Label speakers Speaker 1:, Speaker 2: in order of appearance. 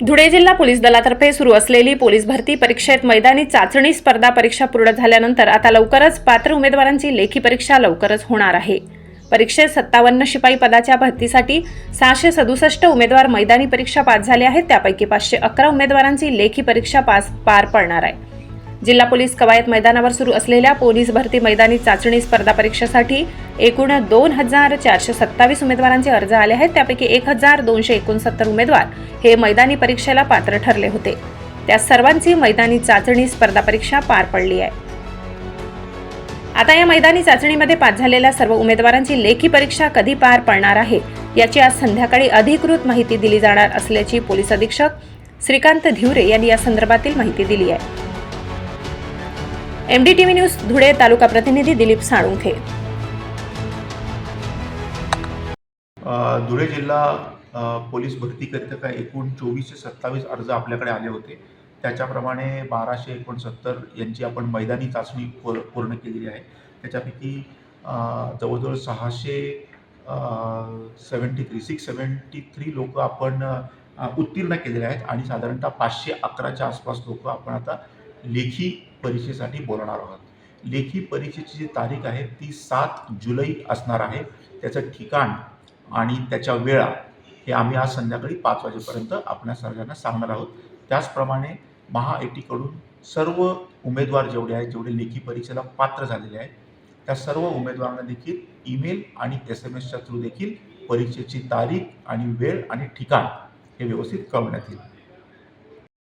Speaker 1: धुळे जिल्हा पोलीस दलातर्फे सुरू असलेली पोलीस भरती परीक्षेत मैदानी चाचणी स्पर्धा परीक्षा पूर्ण झाल्यानंतर आता लवकरच पात्र उमेदवारांची लेखी परीक्षा लवकरच होणार आहे. परीक्षेत सत्तावन्न शिपाई पदाच्या भरतीसाठी सहाशे सदुसष्ट उमेदवार मैदानी परीक्षा पास झाले आहेत. त्यापैकी पाचशे अकरा उमेदवारांची लेखी परीक्षा पास पार पडणार आहे. जिल्हा पोलीस कवायत मैदानावर सुरू असलेल्या पोलीस भरती मैदानी चाचणी स्पर्धा परीक्षेसाठी एकूण दोन हजार चारशे सत्तावीस उमेदवारांचे अर्ज आले आहेत. त्यापैकी एक हजार दोनशे एकोणसत्तर उमेदवार हे मैदानी परीक्षेला पात्र ठरले होते. त्या सर्वांची मैदानी चाचणी स्पर्धा परीक्षा पार पडली आहे. आता या मैदानी चाचणीमध्ये पास झालेल्या सर्व उमेदवारांची लेखी परीक्षा कधी पार पडणार आहे याची आज संध्याकाळी अधिकृत माहिती दिली जाणार असल्याची पोलीस अधीक्षक श्रीकांत धिवरे यांनी या संदर्भातील माहिती दिली आहे. एमडीटीव्ही न्यूज धुळे तालुका प्रतिनिधी दिलीप साळुंखे.
Speaker 2: धुळे जिल्हा पोलीस भरतीकरिता काय एकूण चोवीसशे सत्तावीस अर्ज आपल्याकडे आले होते. त्याच्याप्रमाणे बाराशे एकोणसत्तर यांची आपण मैदानी चाचणी पूर्ण केलेली आहे. त्याच्यापैकी जवळजवळ सहाशे seventy three six seventy three लोक आपण उत्तीर्ण केलेले आहेत आणि साधारणतः पाचशे अकराच्या आसपास लोक आपण आता लेखी परीक्षेसाठी बोलणार आहोत. लेखी परीक्षेची जी तारीख आहे ती सात जुलै असणार आहे. त्याचं ठिकाण आणि त्याच्या वेळा हे आम्ही आज संध्याकाळी पाच वाजेपर्यंत आपल्या सर्वांना सांगणार आहोत. त्याचप्रमाणे महा सर्व उमेदवार जेवढे आहेत जेवढे लेखी परीक्षेला पात्र झालेले आहेत त्या सर्व उमेदवारांना देखील ईमेल आणि एस एम एसच्या थ्रू देखील परीक्षेची तारीख आणि वेळ आणि ठिकाण हे व्यवस्थित कळवण्यात येईल.